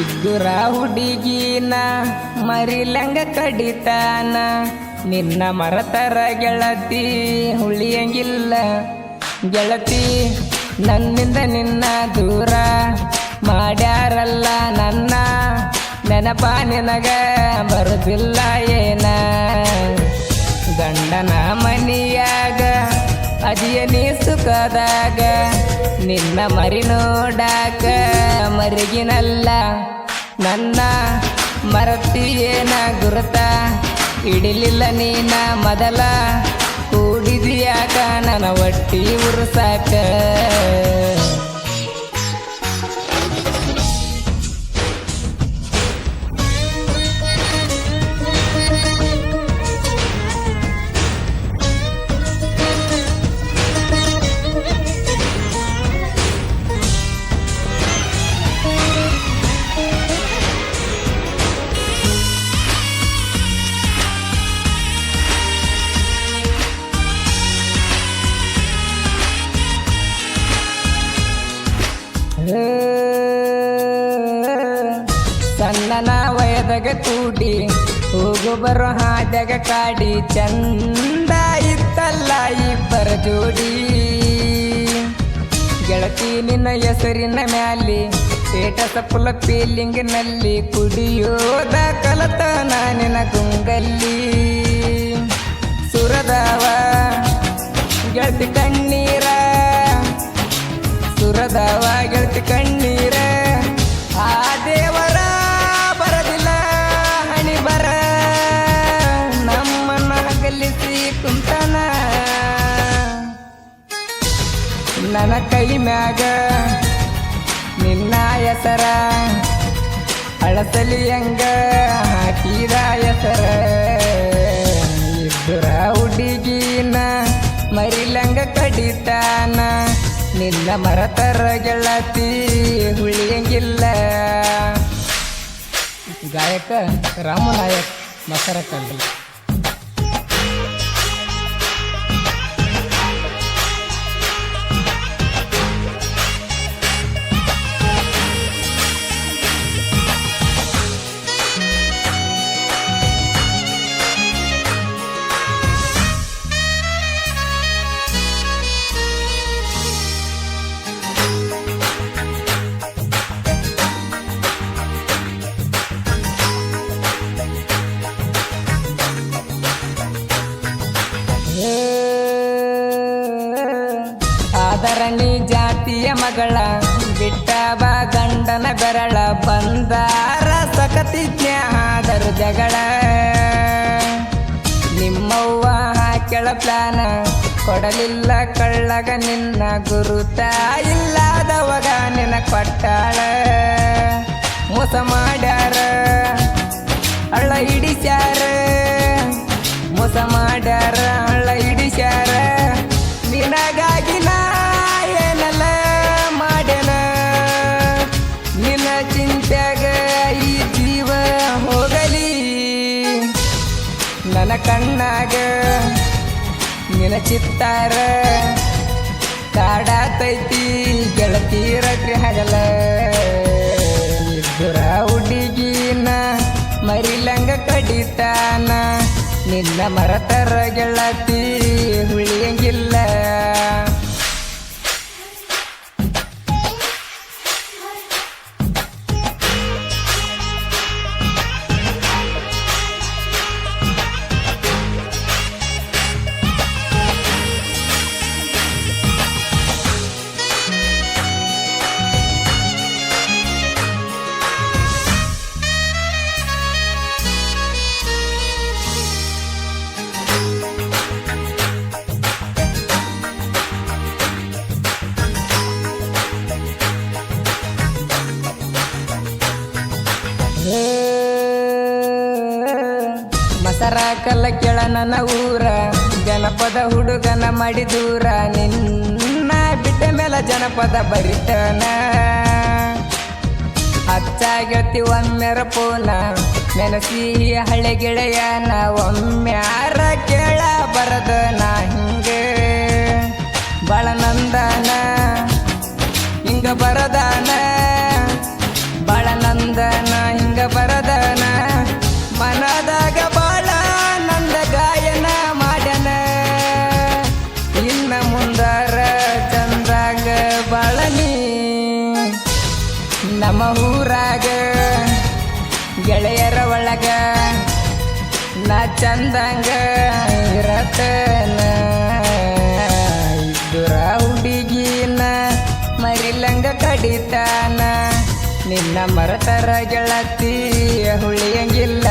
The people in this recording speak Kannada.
ಇದ್ದುರ ಹುಡುಗಿನ ಮರಿಲಂಗ ಕಡಿತಾನ. ನಿನ್ನ ಮರತರ ಗೆಳತಿ ಉಳಿಯಂಗಿಲ್ಲ. ಗೆಳತಿ, ನನ್ನಿಂದ ನಿನ್ನ ದೂರ ಮಾಡ್ಯಾರಲ್ಲ ನನ್ನ ನೆನಪ ನಿನಗ ಬರುದಿಲ್ಲ ಏನ? ಗಂಡನ ಮನಿಯಾಗ ಅದಿಯ ನೀ ಸುಖದಾಗ ನಿನ್ನ ಮರಿ ನೋಡಾಕ ಮರಿಗಿನಲ್ಲ ನನ್ನ ಮರತಿಯೇನ ಗುರುತ? ಇಡಿಲಿಲ್ಲ ನೀನ ಮೊದಲ ಕೂಡಿದ್ಯಾಕ ನನ್ನ ಒಟ್ಟಿ ಉರ್ಸಾಕ? ಸಣ್ಣನ ವಯದಾಗ ಕೂಡಿ ಹೋಗು ಬರೋ ಹಾದ್ಯಾಗ ಕಾಡಿ. ಚಂದ ಇತ್ತಲ್ಲ ಇಬ್ಬರ ಜೋಡಿ. ಗೆಳತಿ ನಿನ್ನ ಹೆಸರಿನ ಮ್ಯಾಲಿ ಸ್ಟೇಟಸ್ ಫುಲ್ ಫೀಲಿಂಗಿನಲ್ಲಿ ಕುಡಿಯೋದ ಕಲತ ನಾನಿನ ಗುಂಗಲ್ಲಿ. ಸುರದವ, ಗೆಳತಿ ಕಣ್ಣೀರ ಗೆಳತಿ ಕಣ್ಣೀರ, ಆ ದೇವರ ಬರದಿಲ್ಲ, ಹಣಿ ಬರ. ನಮ್ಮನ್ನ ಗಲ್ಲಿಸಿ ಕುಂತನ. ನನ್ನ ಕೈ ಮ್ಯಾಗ ನಿನ್ನ ಹೆಸರ, ಅಳಸಲಿ ಹಂಗ ಹಾಕಿದ ಹೆಸರ. ಇಬ್ಬರ ಹುಡುಗಿನ ಮರಿಲಂಗ ಕಡಿತಾನ. ನಿನ್ನ ಮರತರ ಗೆಳತಿ ಹುಳಿಯಂಗಿಲ್ಲ. ಗಾಯಕ ರಾಮನಾಯಕ್ ಮಸರ ಕಲ್ಲು. ಆದರಣಿ ಜಾತಿಯ ಮಗಳ ಬಿಟ್ಟ ಬಾ ಗಂಡನ ಬೆರಳ, ಬಂದಾರ ಸಕತಿ ಜ್ಞಾದರು ಜಗಳ. ನಿಮ್ಮವ್ವ ಹಾಕ್ಯಳ ಪ್ಲಾನ, ಕೊಡಲಿಲ್ಲ ಕಳ್ಳಗ ನಿನ್ನ ಗುರುತ, ಇಲ್ಲದವಾಗ ನಿನ್ನ ಕೊಟ್ಟಾಳ. ಮೋಸ ಮಾಡ್ಯಾರ ಅಳ್ಳ ಹಿಡಿಸ್ಯಾರ. ಮೋಸ ಮಾಡ್ಯಾರ ಕಣ್ಣಾಗ ನೆನಚಿತ್ತಾರ. ಚಿತ್ತಾರ ಕಾಡಾತೈತಿ ಗೆಳತಿ ರಾತ್ರಿ ಹಗಲ. ಇಬ್ಬರ ಹುಡುಗಿನ ಮರಿಲಂಗ ಕಡಿತಾನ. ನಿನ್ನ ಮರತರ ಗೆಳತಿ ಕಲ್ಲ ಕೆಳ ನನ್ನ ಊರ, ಜನಪದ ಹುಡುಗನ ಮಾಡಿ ದೂರ, ನಿನ್ನ ಬಿಟ್ಟ ಮೇಲೆ ಜನಪದ ಬರಿತನ. ಹಚ್ಚಾಗತಿ ಒಮ್ಮೆರ ಪೋನ, ನೆನಸಿ ಹಳೆ ಗೆಳೆಯನ, ಒಮ್ಮ್ಯಾರ ಕೇಳ ಬರದ ನಾ ಹಿಂಗೆ ಬಳನಂದನ ಹಿಂಗ ಬರದಾನ. ನಮ್ಮ ಊರಾಗ ಗೆಳೆಯರ ಒಳಗ ನಾ ಚಂದಂಗ ಇರತನ. ಇದ್ದುರ ಹುಡುಗಿನ ಮರಿಲಂಗ ಕಡಿತಾನ. ನಿನ್ನ ಮರತರ ಗೆಳತಿ ಹುಳಿಯಂಗಿಲ್ಲ.